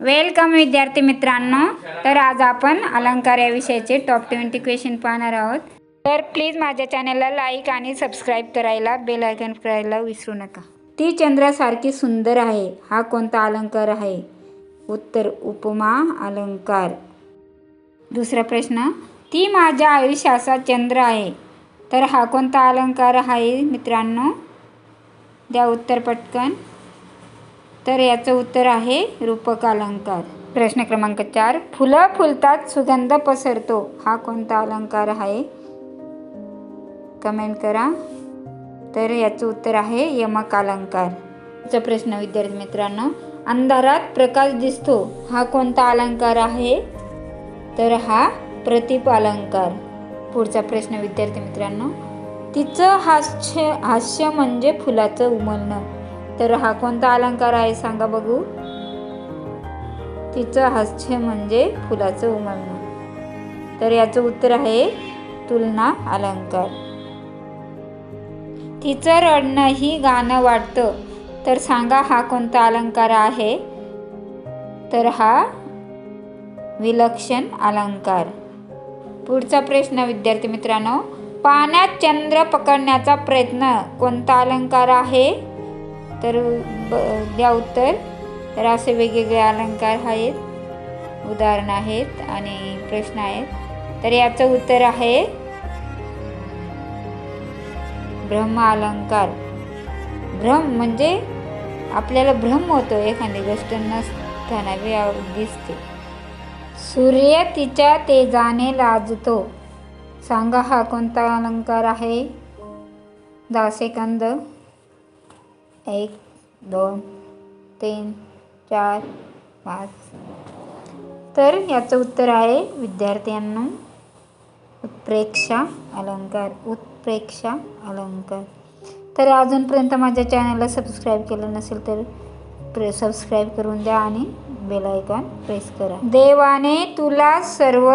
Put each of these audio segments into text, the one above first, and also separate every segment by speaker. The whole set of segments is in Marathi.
Speaker 1: वेलकम विद्यार्थी मित्रांनो. तर आज आपण अलंकार या विषयाचे टॉप ट्वेंटी क्वेश्चन पाहणार आहोत. तर प्लीज माझ्या चॅनलला लाईक आणि सबस्क्राईब करायला बेल आयकन करायला विसरू नका. ती चंद्रासारखी सुंदर आहे. हा कोणता अलंकार आहे? उत्तर उपमा अलंकार. दुसरा प्रश्न ती माझ्या आयुष्याचा चंद्र आहे. तर हा कोणता अलंकार आहे मित्रांनो? द्या उत्तर पटकन. तर याचं उत्तर आहे रूपक अलंकार प्रश्न क्रमांक चार. फुलं फुलतात सुगंध पसरतो. हा कोणता अलंकार आहे? कमेंट करा. तर याचं उत्तर आहे यमक अलंकार प्रश्न विद्यार्थी मित्रांनो अंधारात प्रकाश दिसतो. हा कोणता अलंकार आहे? तर हा प्रतीप अलंकार. पुढचा प्रश्न विद्यार्थी मित्रांनो तिचं हास्य हास्य म्हणजे फुलाचं उमलणं. तर हा कोणता अलंकार आहे सांगा बघू. तिचं हास्य म्हणजे फुलाचं उमलणं. तर याचं उत्तर आहे तुलना अलंकार. तिचं रडणं ही गाणं वाटतं. तर सांगा हा कोणता अलंकार आहे. तर हा विलक्षण अलंकार. पुढचा प्रश्न विद्यार्थी मित्रांनो पाण्यात चंद्र पकडण्याचा प्रयत्न कोणता अलंकार आहे? तर ब द्या उत्तर. तर असे वेगवेगळे अलंकार आहेत उदाहरणं आहेत आणि प्रश्न आहेत. तर याचं उत्तर आहे ब्रह्म अलंकार. भ्रम म्हणजे आपल्याला भ्रम होतो एखादी गोष्ट नसताना दिसते. सूर्य तिच्या तेजाने लाजतो. सांगा हा कोणता अलंकार आहे? दासेकंद एक दोन तीन चार पाच. तर याचं उत्तर आहे विद्यार्थ्यांना उत्प्रेक्षा अलंकार उत्प्रेक्षा अलंकार. तर अजूनपर्यंत माझ्या चॅनलला सबस्क्राईब केलं नसेल तर प्रे सबस्क्राईब करून द्या आणि बेल आयकॉन प्रेस करा. देवाने तुला सर्व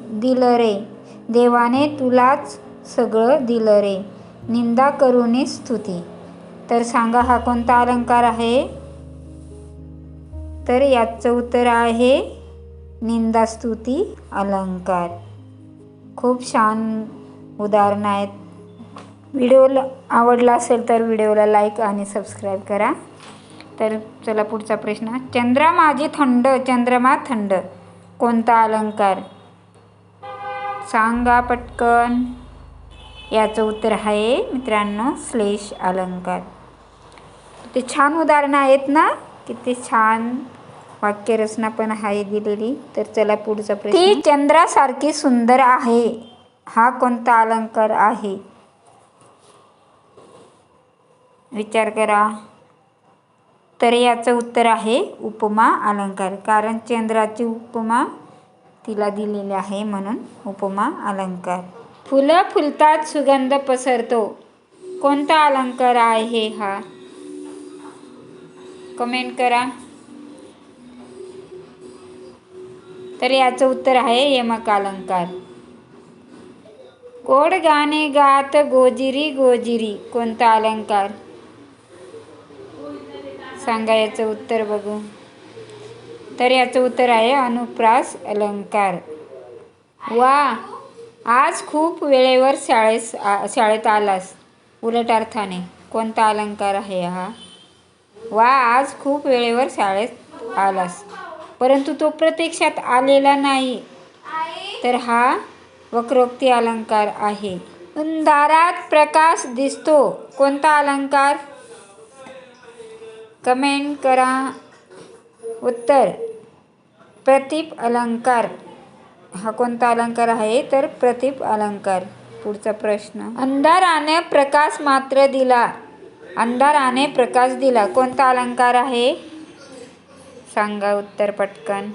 Speaker 1: दिलं रे. देवाने तुलाच सगळं दिलं रे. निंदा करूनी स्तुती. तर सांगा हा कोणता अलंकार आहे? तर याचं उत्तर आहे निंदास्तुती अलंकार. खूप छान उदाहरणं आहेत. व्हिडिओला आवडला असेल तर व्हिडिओला लाईक आणि सबस्क्राईब करा. तर चला पुढचा प्रश्न. चंद्रा माझी थंड चंद्रमा थंड कोणता अलंकार? सांगा पटकन. याचं उत्तर आहे मित्रांनो श्लेष अलंकार. किती छान उदाहरणं आहेत ना? किती छान वाक्यरचना पण आहे दिलेली. तर चला पुढचा प्रश्न. ती चंद्रासारखी सुंदर आहे. हा कोणता अलंकार आहे? विचार करा. तर याचं उत्तर आहे उपमा अलंकार. कारण चंद्राची उपमा तिला दिलेली आहे म्हणून उपमा अलंकार. फुलं फुलतात सुगंध पसरतो. कोणता अलंकार आहे हा? कमेंट करा. तर याचं उत्तर आहे यमक अलंकार गोड गाणे गात गोजिरी गोजिरी कोणता अलंकार? सांगा याचं उत्तर बघू. तर याचं उत्तर आहे अनुप्रास अलंकार. वा आज खूप वेळेवर शाळेस आ- शाळेत आलास. उलट अर्थाने कोणता अलंकार आहे हा? वा आज खूप वेळेवर शाळेत आलास. परंतु तो प्रत्यक्षात आलेला नाही. तर हा वक्रोक्ती अलंकार आहे. अंधारात प्रकाश दिसतो. कोणता अलंकार? कमेंट करा. उत्तर प्रतीप अलंकार. हा कोणता अलंकार आहे? तर प्रतीप अलंकार. पुढचा प्रश्न. अंधाराने प्रकाश मात्र दिला. अंधाराने प्रकाश दिला. कोणता अलंकार आहे? सांगा उत्तर पटकन.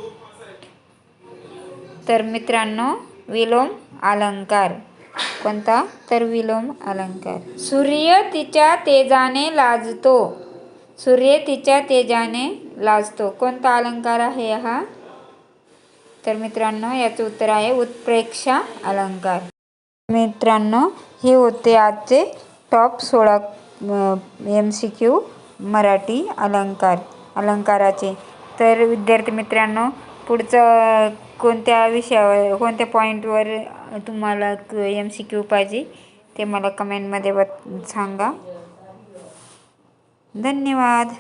Speaker 1: तर मित्रांनो विलोम अलंकार. कोणता? तर विलोम अलंकार. सूर्य तिच्या तेजाने लाजतो. सूर्य तिच्या तेजाने लाजतो. कोणता अलंकार आहे हा? तर मित्रांनो याचं उत्तर आहे उत्प्रेक्षा अलंकार. मित्रांनो हे होते आजचे टॉप सोळा एम सी क्यू मराठी अलंकार अलंकाराचे. तर विद्यार्थी मित्रांनो पुढचं कोणत्या विषयावर कोणत्या पॉईंटवर तुम्हाला एम सी क्यू पाहिजे ते मला कमेंटमध्ये ब सांगा. धन्यवाद.